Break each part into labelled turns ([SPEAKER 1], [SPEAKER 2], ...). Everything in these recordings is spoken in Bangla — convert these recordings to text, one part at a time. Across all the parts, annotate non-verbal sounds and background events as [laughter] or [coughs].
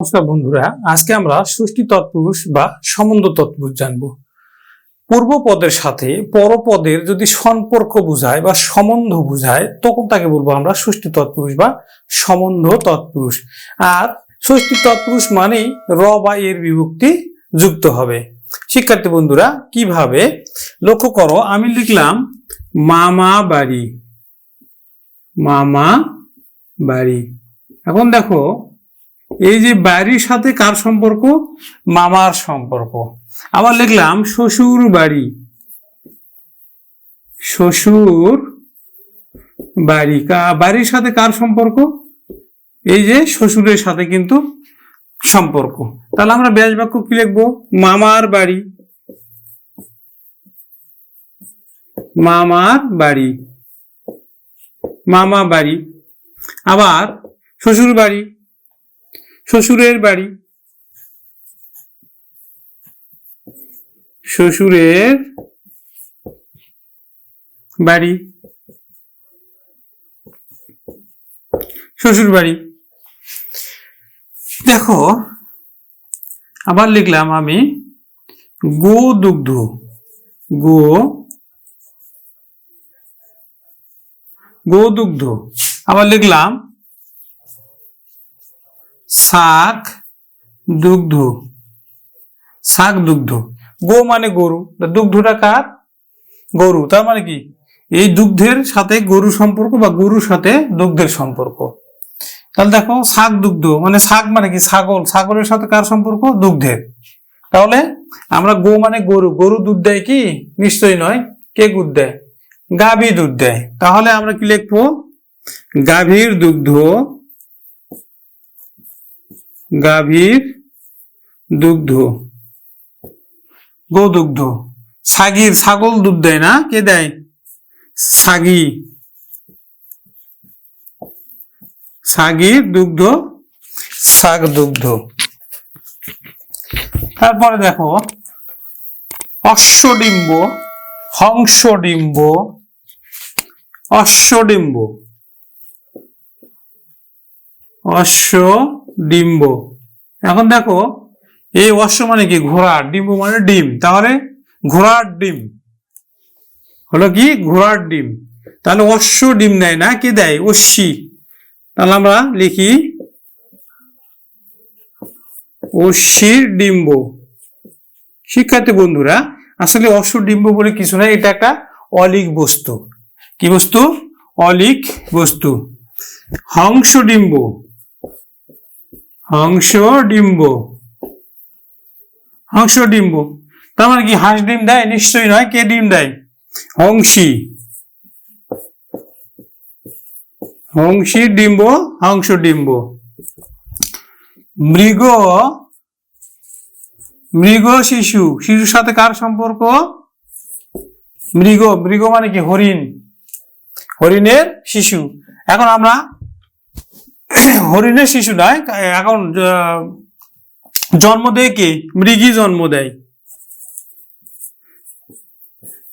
[SPEAKER 1] নমস্কার বন্ধুরা, আজকে আমরা ষষ্ঠী তৎপুরুষ বা সম্বন্ধ তৎপুরুষ জানব। পূর্ব পদের সাথে পরপদের যদি সম্পর্ক বোঝায় বা সম্বন্ধ বোঝায়, তখন তাকে বলব আমরা ষষ্ঠী তৎপুরুষ বা সম্বন্ধ তৎপুরুষ। আর ষষ্ঠী তৎপুরুষ মানেই র বা এর বিভক্তি যুক্ত হবে। শিক্ষার্থী বন্ধুরা, কীভাবে? লক্ষ্য করো, আমি লিখলাম, মামা বাড়ি। মামা বাড়ি। এখন দেখো এই যে বাড়ির সাথে কার সম্পর্ক? মামার সম্পর্ক। আবার লিখলাম, শ্বশুর বাড়ি। শ্বশুর বাড়ি। বাড়ির সাথে কার সম্পর্ক? এই যে শ্বশুরের সাথে কিন্তু সম্পর্ক। তাহলে আমরা ব্যাস বাক্য কি লিখব? মামার বাড়ি। মামার বাড়ি। মামা বাড়ি। আবার, শ্বশুর বাড়ি। শ্বশুরের বাড়ি। শ্বশুরের বাড়ি। শ্বশুর বাড়ি। দেখো, আবার লিখলাম আমি, গো দুগ্ধ, গো গো দুগ্ধ। আবার লিখলাম শাক দুগ্ধ। শাক দুগ্ধ। গো মানে গরু। দুগ্ধটা কার? গরু। তার মানে কি? এই দুগ্ধের সাথে গরু সম্পর্ক বা গরুর সাথে দুগ্ধের সম্পর্ক। তাহলে দেখো, শাক দুগ্ধ। মানে শাক মানে কি? ছাগল। ছাগলের সাথে কার সম্পর্ক? দুগ্ধের। তাহলে আমরা গো মানে গরু। গরু দুধ দেয় কি? নিশ্চয়ই নয়। কে দুধ দেয়? গাভী দুধ দেয়। তাহলে আমরা কি লিখব? গাভীর দুগ্ধ গাভীর দুগ্ধ। গোদুগ্ধ সাগির, ছাগল দুধ দেয় না? কে দেয়? সাগি। সাগির দুগ্ধ শাক দুগ্ধ। তারপরে দেখো, অশ্বডিম্ব, হংসডিম্ব, অশ্বডিম্ব। অশ্ব ডিম্ব। এখন দেখো, এই অশ্ব মানে কি? ঘোড়ার ডিম্ব মানে ডিম। তাহলে ঘোড়ার ডিম। হলো কি? ঘোড়ার ডিম। তাহলে অশ্ব ডিম দেয় না? কে দেয়? অশ্বি। তাহলে আমরা লিখি অশ্বির ডিম্ব। শিক্ষার্থী বন্ধুরা, আসলে অশ্ব ডিম্ব বলে কিছু না এটা একটা অলিক বস্তু। কি বস্তু? অলিক বস্তু। হংস ডিম্ব। হংস ডিম্ব। হংস ডিম্ব। তার মানে কি হাঁস ডিম দেয়? নিশ্চয়ই নয়। কে ডিম দেয়? হংসী। হংসী ডিম্ব, হংস ডিম্ব। মৃগ। মৃগ শিশু। শিশুর সাথে কার সম্পর্ক? মৃগ। মৃগ মানে কি? হরিণ। হরিণের শিশু। এখন আমরা [coughs] হরিণের শিশু নয় এখন জন্ম দেয় কে? মৃগী জন্ম দেয়।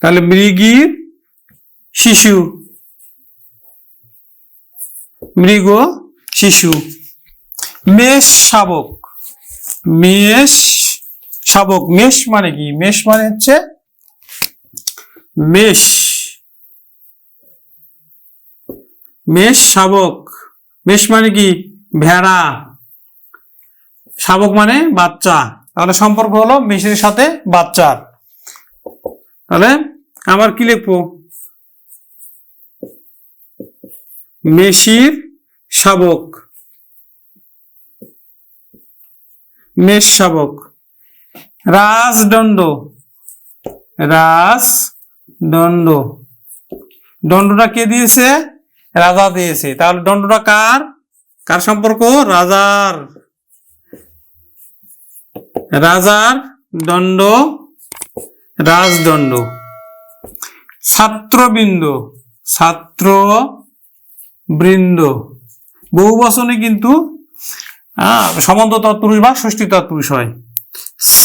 [SPEAKER 1] তাহলে মৃগীর শিশু। মৃগ শিশু। মেষ শাবক। মেষ শাবক। মেষ মানে কি? মেষ মানে হচ্ছে মেষ। মেষ শাবক। মেষ মানে কি? ভেড়া। শাবক মানে বাচ্চা। তাহলে সম্পর্ক হলো মেষের সাথে বাচ্চার। তাহলে আবার কি লিখব? মেষির শাবক। মেষ শাবক। রাজদণ্ড। রাজদণ্ড। দণ্ডটা কে দিয়েছে? রাজা দিয়েছে। তাহলে দণ্ডটা কার? কার সম্পর্ক? রাজার। রাজার দণ্ড, রাজদণ্ড। ছাত্রবৃন্দ ছাত্র বৃন্দ বহু বচনে কিন্তু সম্বন্ধ তৎপুরুষ বা ষষ্ঠী তৎপুরুষ হয়।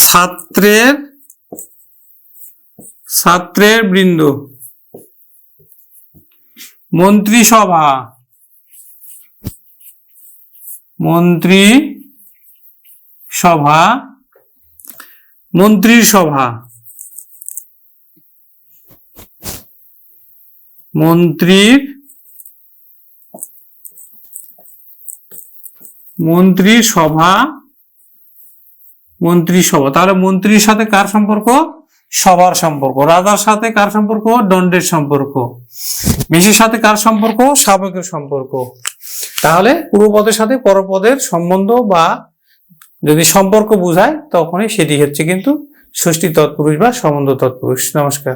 [SPEAKER 1] ছাত্রের ছাত্রের বৃন্দ। মন্ত্রিসভা। মন্ত্রী সভা মন্ত্রীর সভা মন্ত্রীর মন্ত্রী সভা মন্ত্রী সভা তাহলে মন্ত্রীর সাথে কার সম্পর্ক? সবার সম্পর্ক। রাজার সাথে কার সম্পর্ক? দণ্ডের সম্পর্ক। মেষের সাথে কার সম্পর্ক? শাবকের সম্পর্ক। তাহলে পূর্বপদের সাথে পরপদের সম্বন্ধ বা যদি সম্পর্ক বোঝায়, তখনই সেটি হচ্ছে কিন্তু ষষ্ঠী তৎপুরুষ বা সম্বন্ধ তৎপুরুষ। নমস্কার।